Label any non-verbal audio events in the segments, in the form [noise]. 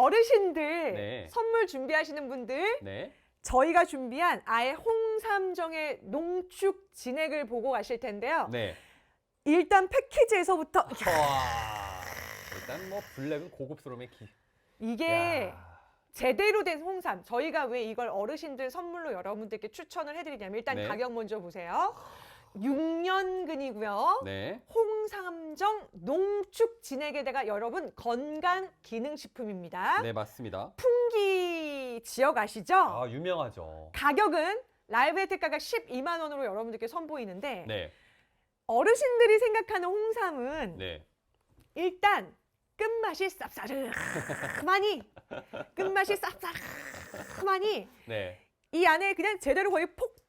어르신들 네. 선물 준비하시는 분들 네. 저희가 준비한 아예 홍삼정의 농축 진액을 보고 가실 텐데요. 네. 일단 패키지에서부터 와. 일단 뭐 블랙은 고급스러움의 기. 이게 야. 제대로 된 홍삼. 저희가 왜 이걸 어르신들 선물로 여러분들께 추천을 해드리냐면 일단 네. 가격 먼저 보세요. 6년근이고요. 네. 홍 삼정 농축 진액에다가 여러분 건강 기능식품입니다. 네, 맞습니다. 풍기 지역 아시죠? 아, 유명하죠. 가격은 라이브 혜택 가격 12만 원으로 여러분들께 선보이는데 네. 어르신들이 생각하는 홍삼은 네. 일단 끝맛이 쌉싸름하니 [laughs] 끝맛이 쌉싸름하니 네. 이 안에 그냥 제대로 거의 폭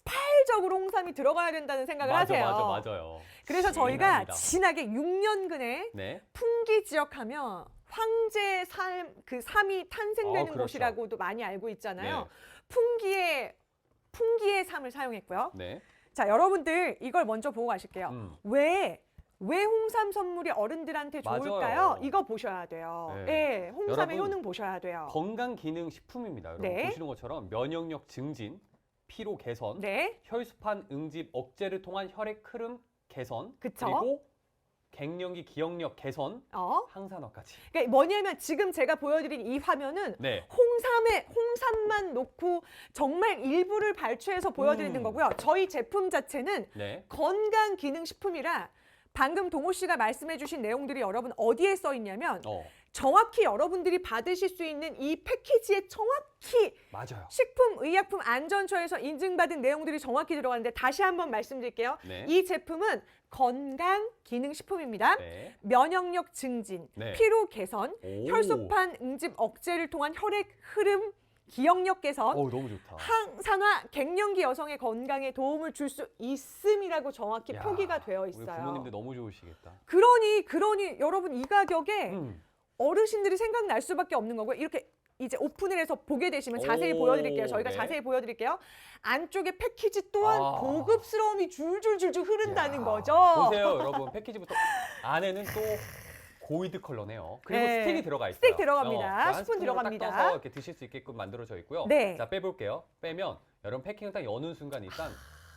발적으로 홍삼이 들어가야 된다는 생각을 맞아, 하세요. 맞아, 맞아요. 그래서 저희가 진합니다. 진하게 6년근에 네. 풍기 지역 하면 황제 삶, 그 삶이 탄생되는 어, 그렇죠. 곳이라고도 많이 알고 있잖아요. 네. 풍기의 풍기의 삶을 사용했고요. 네. 자, 여러분들 이걸 먼저 보고 가실게요. 음. 왜, 왜 홍삼 선물이 어른들한테 맞아요. 좋을까요? 이거 보셔야 돼요. 네. 예, 홍삼의 여러분, 효능 보셔야 돼요. 건강 기능 식품입니다. 여러분 네. 보시는 것처럼 면역력 증진, 피로 개선, 네, 혈수판 응집 억제를 통한 혈액 흐름 개선, 그쵸. 그리고 갱년기 기억력 개선, 어. 항산화까지. 그러니까 뭐냐면 지금 제가 보여드린 이 화면은 네. 홍삼에 홍삼만 놓고 정말 일부를 발췌해서 보여드리는 음. 거고요. 저희 제품 자체는 네. 건강 기능 식품이라 방금 동호 씨가 말씀해주신 내용들이 여러분 어디에 써 있냐면 어, 정확히 여러분들이 받으실 수 있는 이 패키지에 정확히 맞아요. 식품의약품 안전처에서 인증받은 내용들이 정확히 들어가는데 다시 한번 말씀드릴게요. 네. 이 제품은 건강 기능 식품입니다. 네. 면역력 증진, 네. 피로 개선, 오. 혈소판 응집 억제를 통한 혈액 흐름 기억력 개선, 오, 너무 좋다. 항산화, 갱년기 여성의 건강에 도움을 줄 수 있음이라고 정확히 야, 표기가 되어 우리 있어요. 부모님들 너무 좋으시겠다. 그러니 그러니 여러분 이 가격에 음. 어르신들이 생각날 수밖에 없는 거고요. 이렇게 이제 오픈을 해서 보게 되시면 자세히 오, 보여드릴게요. 저희가 네. 자세히 보여드릴게요. 안쪽에 패키지 또한 아. 고급스러움이 줄줄줄줄 흐른다는 야, 거죠. 보세요, [laughs] 여러분. 패키지부터 안에는 또 고이드 컬러네요. 그리고 네. 스틱이 들어가 있어요. 스틱 들어갑니다. 한 스푼 스푼으로 딱 들어갑니다. 떠서 이렇게 드실 수 있게끔 만들어져 있고요. 네. 자, 빼볼게요. 빼면 여러분 패킹을 딱 여는 순간 일단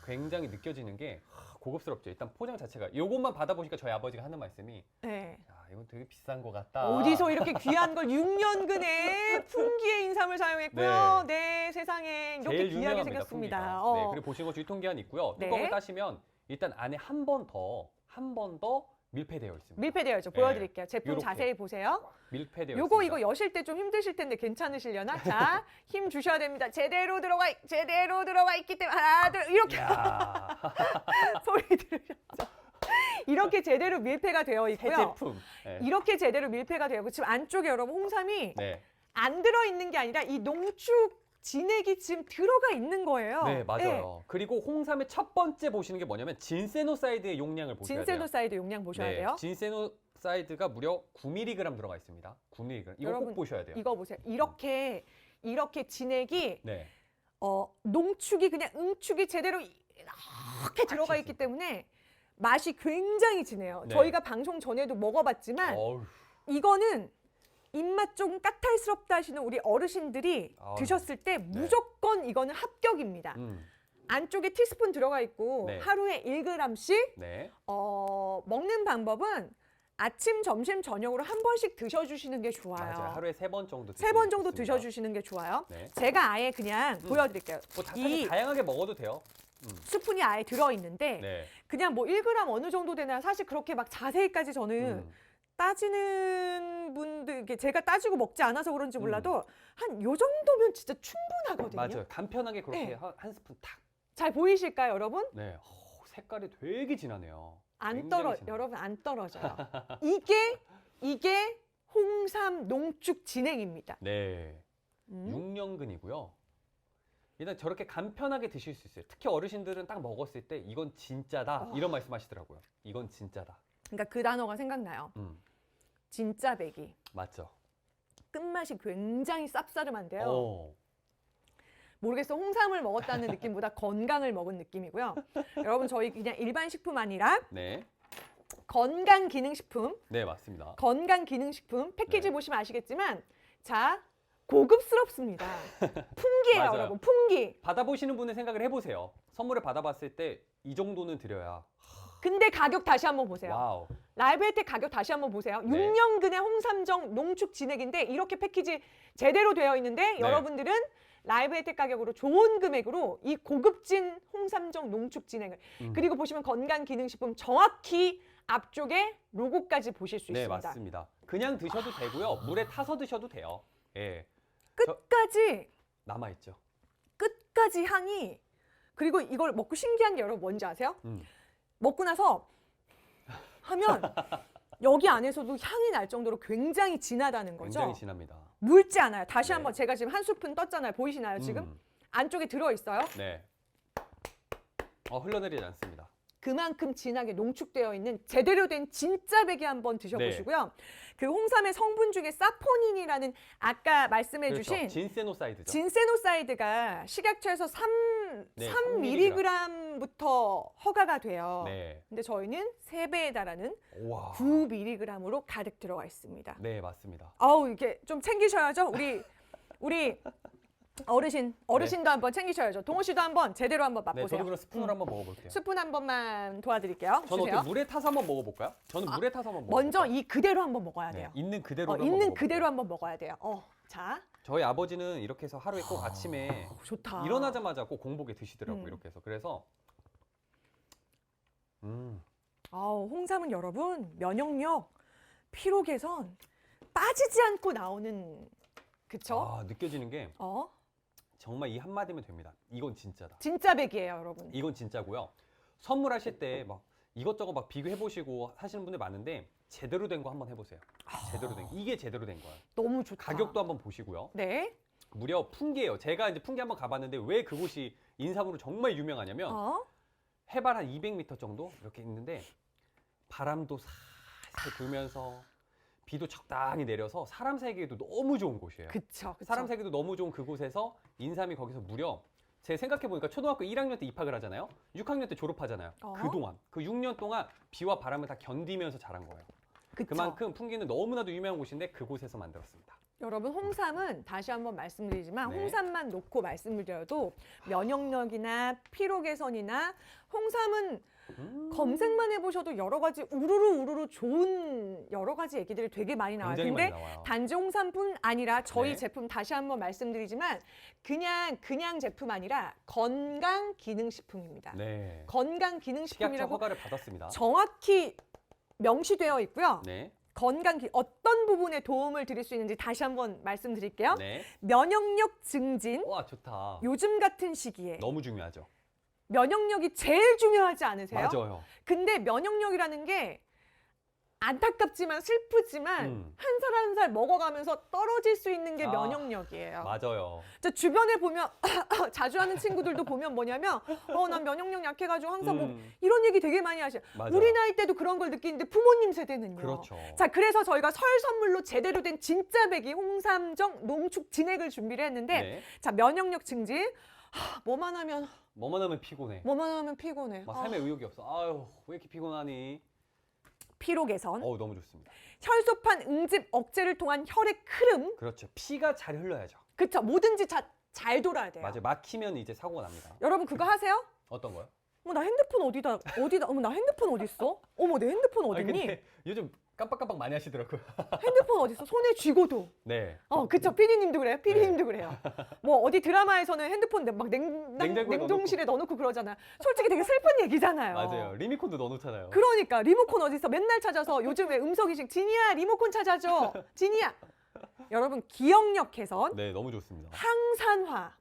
굉장히 느껴지는 게 고급스럽죠. 일단 포장 자체가 이것만 받아보니까 저희 아버지가 하는 말씀이 네. 야, 이건 되게 비싼 것 같다. 어디서 이렇게 귀한 걸 6년근에 풍기의 인삼을 사용했고요. 네, 세상에 이렇게 제일 귀하게 유명합니다. 생겼습니다. 어. 네, 그리고 보시는 것 유통기한 있고요. 네. 뚜껑을 따시면 일단 안에 한 번 더, 한 번 더 밀폐되어 있습니다. 밀폐되어 있죠. 네. 보여드릴게요. 제품 요렇게. 자세히 보세요. 밀폐되어 요거 있습니다. 이거 여실 때 좀 힘드실 텐데 괜찮으시려나? 자, [laughs] 힘 주셔야 됩니다. 제대로 들어가 있- 제대로 들어가 있기 때문에 하나 둘 이렇게 야, [laughs] 소리 들으셨죠? 이렇게 제대로 밀폐가 되어 새 있고요. 제품. 네. 이렇게 제대로 밀폐가 되어 있고 지금 안쪽에 여러분 홍삼이 네. 안 들어 있는 게 아니라 이 농축 진액이 지금 들어가 있는 거예요. 네, 맞아요. 그리고 홍삼의 첫 번째 보시는 게 뭐냐면 진세노사이드의 용량을 보셔야 돼요. 진세노사이드 용량 보셔야 네, 돼요. 진세노사이드가 무려 9mg 들어가 있습니다. 9mg. 이거 여러분, 꼭 보셔야 돼요. 이거 보세요. 이렇게 이렇게 진액이 네. 어, 농축이 그냥 응축이 제대로 이렇게 들어가 있기 때문에 맛이 굉장히 진해요. 네. 저희가 방송 전에도 먹어봤지만 어우, 이거는 입맛 조금 까탈스럽다 하시는 우리 어르신들이 아유. 드셨을 때 무조건 이거는 합격입니다. 음, 안쪽에 티스푼 들어가 있고 네. 하루에 1g씩 네. 어, 먹는 방법은 아침, 점심, 저녁으로 한 번씩 드셔주시는 게 좋아요. 맞아요. 하루에 세 번 정도 세번 드시면 정도 좋습니다. 드셔주시는 게 좋아요. 네. 제가 아예 그냥 음. 보여드릴게요. 뭐 다, 이 사실 다양하게 먹어도 돼요. 스푼이 아예 들어있는데 네. 그냥 뭐 1g 어느 정도 되나 사실 그렇게 막 자세히까지 저는 음. 따지는 분들 이게 제가 따지고 먹지 않아서 그런지 음. 몰라도 한 요 정도면 진짜 충분하거든요. 맞아요. 간편하게 그렇게 네. 한, 한 스푼 탁. 잘 보이실까요, 여러분? 네. 어, 색깔이 되게 진하네요. 안 떨어 진해요. 여러분 안 떨어져요. [laughs] 이게 이게 홍삼 농축 진행입니다. 네. 음. 6년근이고요. 일단 저렇게 간편하게 드실 수 있어요. 특히 어르신들은 딱 먹었을 때 이건 진짜다 이런 말씀하시더라고요. 이건 진짜다. 그러니까 그 단어가 생각나요. 음, 진짜 배기. 맞죠. 끝맛이 굉장히 쌉싸름한데요. 어, 모르겠어 홍삼을 먹었다는 느낌보다 [laughs] 건강을 먹은 느낌이고요. 여러분 저희 그냥 일반 식품 아니라 네, 건강 기능 식품, 네 맞습니다. 건강 기능 식품 패키지 네. 보시면 아시겠지만 자, 고급스럽습니다. [laughs] 풍기예요, 맞아요. 여러분. 풍기. 받아보시는 분의 생각을 해보세요. 선물을 받아봤을 때 이 정도는 드려야 근데 가격 다시 한번 보세요. 와우. 라이브 혜택 가격 다시 한번 보세요. 네. 6년근의 홍삼정 농축 진액인데 이렇게 패키지 제대로 되어 있는데 네. 여러분들은 라이브 혜택 가격으로 좋은 금액으로 이 고급진 홍삼정 농축 진액을 음. 그리고 보시면 건강기능식품 정확히 앞쪽에 로고까지 보실 수 네 있습니다. 맞습니다. 그냥 드셔도 되고요. 물에 타서 드셔도 돼요. 예 끝까지 남아 있죠. 끝까지 향이 그리고 이걸 먹고 신기한 게 여러분 뭔지 아세요? 음. 먹고 나서 하면 여기 안에서도 향이 날 정도로 굉장히 진하다는 거죠. 굉장히 진합니다. 묽지 않아요. 다시 네. 한번 제가 지금 한 스푼 떴잖아요. 보이시나요? 지금 음, 안쪽에 들어 있어요. 네. 어 흘러내리지 않습니다. 그만큼 진하게 농축되어 있는 제대로 된 진짜 베개 한번 드셔보시고요. 그 홍삼의 성분 중에 사포닌이라는 아까 말씀해주신 그렇죠. 진세노사이드죠. 진세노사이드가 식약처에서 3, 네, 3mg부터 허가가 돼요. 네. 근데 저희는 3배에 달하는 와. 9mg으로 가득 들어가 있습니다. 네 맞습니다. 아우 이게 좀 챙기셔야죠. 우리 우리 어르신 어르신도 한번 챙기셔야죠. 동호 씨도 한번 제대로 한번 네 맛보세요. 저도 그럼 스푼으로 음. 한번 먹어볼게요. 스푼 한 번만 도와드릴게요. 저는 주세요. 어떻게 물에 타서 한번 먹어볼까요? 저는 물에 타서 한번 먹어. 먼저 이 그대로 한번 먹어야 네, 돼요. 있는 그대로 어, 있는 그대로 한번 먹어야 돼요. 어, 자, 저희 아버지는 이렇게 해서 하루에 꼭 아침에 좋다. 일어나자마자 꼭 공복에 드시더라고요. 음. 이렇게 해서 그래서 음 아우, 홍삼은 여러분 면역력, 피로 개선 빠지지 않고 나오는 그쵸? 아, 느껴지는 게 어, 정말 이 한마디면 됩니다. 이건 진짜다. 진짜 백이에요, 여러분. 이건 진짜고요. 선물하실 때 막 이것저것 막 비교해 보시고 하시는 분들 많은데 제대로 된 거 한번 해보세요. 제대로 된 거. 이게 제대로 된 거예요. 너무 좋다. 가격도 한번 보시고요. 네. 무려 풍계예요. 제가 이제 풍계 한번 가봤는데 왜 그곳이 인삼으로 정말 유명하냐면 어, 해발 한 200m 정도 이렇게 있는데 바람도 살살 불면서 비도 적당히 내려서 사람 살기에도 너무 좋은 곳이에요. 그쵸, 그쵸. 사람 살기도 너무 좋은 그곳에서 인삼이 거기서 무려 제 생각해 보니까 초등학교 1학년 때 입학을 하잖아요. 6학년 때 졸업하잖아요. 어. 그 동안 그 6년 동안 비와 바람을 다 견디면서 자란 거예요. 그쵸. 그만큼 풍기는 너무나도 유명한 곳인데 그곳에서 만들었습니다. 여러분 홍삼은 다시 한번 말씀드리지만 네. 홍삼만 놓고 말씀을 드려도 면역력이나 피로 개선이나 홍삼은 음, 검색만 해보셔도 여러 가지 우르르 우르르 좋은 여러 가지 얘기들이 되게 많이 나와요. 근데 나와요. 단지 홍삼뿐 아니라 저희 네. 제품 다시 한번 말씀드리지만 그냥 그냥 제품 아니라 건강 기능 식품입니다. 네. 건강 식약처 기능 식품이라고 허가를 받았습니다. 정확히 명시되어 있고요. 네. 건강 기 어떤 부분에 도움을 드릴 수 있는지 다시 한번 말씀드릴게요. 네. 면역력 증진. 와 좋다. 요즘 같은 시기에 너무 중요하죠. 면역력이 제일 중요하지 않으세요? 맞아요. 근데 면역력이라는 게 안타깝지만 슬프지만 음. 한 살 한 살 먹어가면서 떨어질 수 있는 게 아, 면역력이에요. 맞아요. 저 주변에 보면 [laughs] 자주 하는 친구들도 보면 뭐냐면 어 난 면역력 약해가지고 항상 뭐 음, 이런 얘기 되게 많이. 맞아요. 우리 나이 때도 그런 걸 느끼는데 부모님 세대는요. 그렇죠. 자, 그래서 저희가 설 선물로 제대로 된 진짜 배기 홍삼정 농축 진액을 준비를 했는데 네. 자, 면역력 증진. 하, 뭐만 하면 뭐만 하면 피곤해. 뭐만 하면 피곤해. 막 아, 삶에 의욕이 없어. 아유 왜 이렇게 피곤하니? 피로 개선. 어우 너무 좋습니다. 혈소판 응집 억제를 통한 혈액 흐름. 그렇죠. 피가 잘 흘러야죠. 그쵸 뭐든지 자, 잘 돌아야 돼요. 맞아요. 막히면 이제 사고가 납니다. 여러분 그거 하세요? 어떤 거요? 어머 나 핸드폰 어디다 어디다 어머 나 핸드폰 어디 있어? 어머 내 핸드폰 아니, 어딨니? 근데 요즘 깜빡깜빡 많이 하시더라고요. [laughs] 핸드폰 어디 있어? 손에 쥐고도. 네. 어, 그쵸. 피디님도 그래요. 피디님도 그래요. 뭐 어디 드라마에서는 핸드폰 막 냉, 냉, 냉장고에 냉동실에 넣어놓고 그러잖아요. 솔직히 되게 슬픈 얘기잖아요. 맞아요. 리미콘도 넣어놓잖아요. 그러니까 리모컨 어디 있어? 맨날 찾아서 요즘 왜 음성이식 진이야 리모컨 찾아줘. 진이야. 여러분 기억력 개선, 네, 너무 좋습니다. 항산화.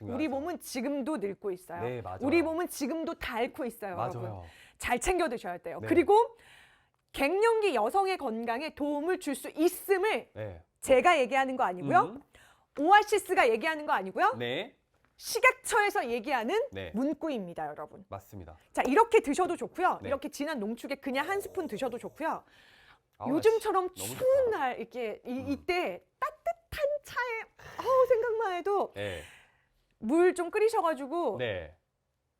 아, 중요하죠. 우리 몸은 지금도 늙고 있어요. 네, 맞아요. 우리 몸은 지금도 닳고 있어요, 여러분. 맞아요. 잘 챙겨 드셔야 돼요. 네. 그리고 갱년기 여성의 건강에 도움을 줄 수 있음을 네. 제가 얘기하는 거 아니고요. 음, 오아시스가 얘기하는 거 아니고요. 네. 식약처에서 얘기하는 네. 문구입니다, 여러분. 맞습니다. 자, 이렇게 드셔도 좋고요. 네. 이렇게 진한 농축에 그냥 한 스푼 드셔도 좋고요. 아, 요즘처럼 너무 추운 좋다. 날 이렇게 이, 음. 이때 따뜻한 차에 어우 생각만 해도 네. 물 좀 끓이셔가지고 네.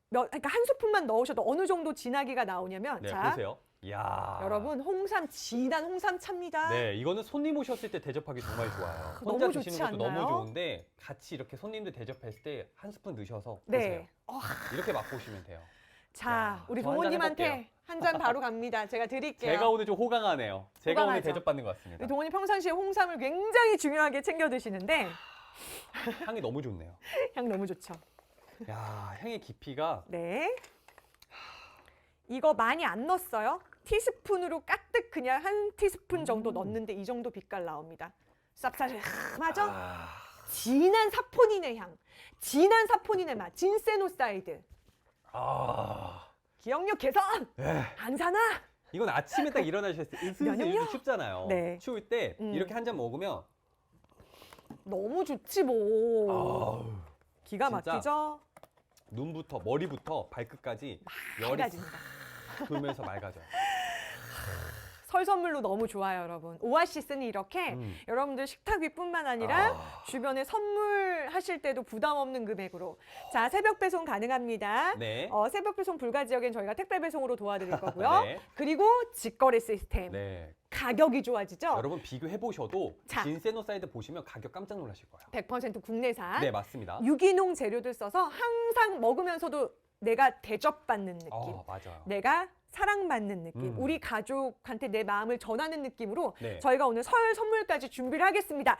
몇, 그러니까 한 스푼만 넣으셔도 어느 정도 진하기가 나오냐면 네. 자 보세요. 야. 여러분 홍삼 진한 홍삼차입니다. 네, 이거는 손님 오셨을 때 대접하기 정말 좋아요. 너무 혼자 좋지 드시는 것도 않나요? 너무 좋은데 같이 이렇게 손님들 대접했을 때 한 스푼 넣으셔서 네. 드세요. 어, 이렇게 맛보시면 돼요. 자, 야, 우리 저한잔 동호님한테. 한 잔 바로 갑니다. 제가 드릴게요. 제가 오늘 좀 호강하네요. 제가 오늘 호강하죠. 대접받는 것 같습니다. 우리 동호님 평상시에 홍삼을 굉장히 중요하게 챙겨 드시는데 향이 너무 좋네요. [laughs] 향 너무 좋죠. 야, 향의 깊이가 네. 이거 많이 안 넣었어요. 티스푼으로 까뜩 그냥 한 티스푼 정도 음. 넣었는데 이 정도 빛깔 나옵니다. 쌉싸름하죠? 아, 진한 사포닌의 향, 진한 사포닌의 맛, 진세노사이드. 아. 기억력 개선! 에. 안 사나? 이건 아침에 딱 일어나셨을 때 으슬으슬 면역력? 이렇게 춥잖아요. 네. 추울 때 음. 이렇게 한 잔 먹으면 너무 좋지 뭐. 아우, 기가 진짜 막히죠? 눈부터 머리부터 발끝까지 열이. 싹 돌면서 맑아져요. 설 선물로 너무 좋아요, 여러분. 오아시스는 이렇게 음. 여러분들 식탁 위뿐만 아니라 아. 주변에 선물하실 때도 부담 없는 금액으로 자 새벽 배송 가능합니다. 네. 어, 새벽 배송 불가 지역엔 저희가 택배 배송으로 도와드릴 [laughs] 거고요. 네. 그리고 직거래 시스템 네. 가격이 좋아지죠. 여러분 비교해 보셔도 자. 진세노사이드 보시면 가격 깜짝 놀라실 거예요. 100% 국내산 네, 맞습니다. 유기농 재료들 써서 항상 먹으면서도 내가 대접받는 느낌. 어, 맞아요. 내가 사랑받는 느낌, 음. 우리 가족한테 내 마음을 전하는 느낌으로 네. 저희가 오늘 설 선물까지 준비를 하겠습니다.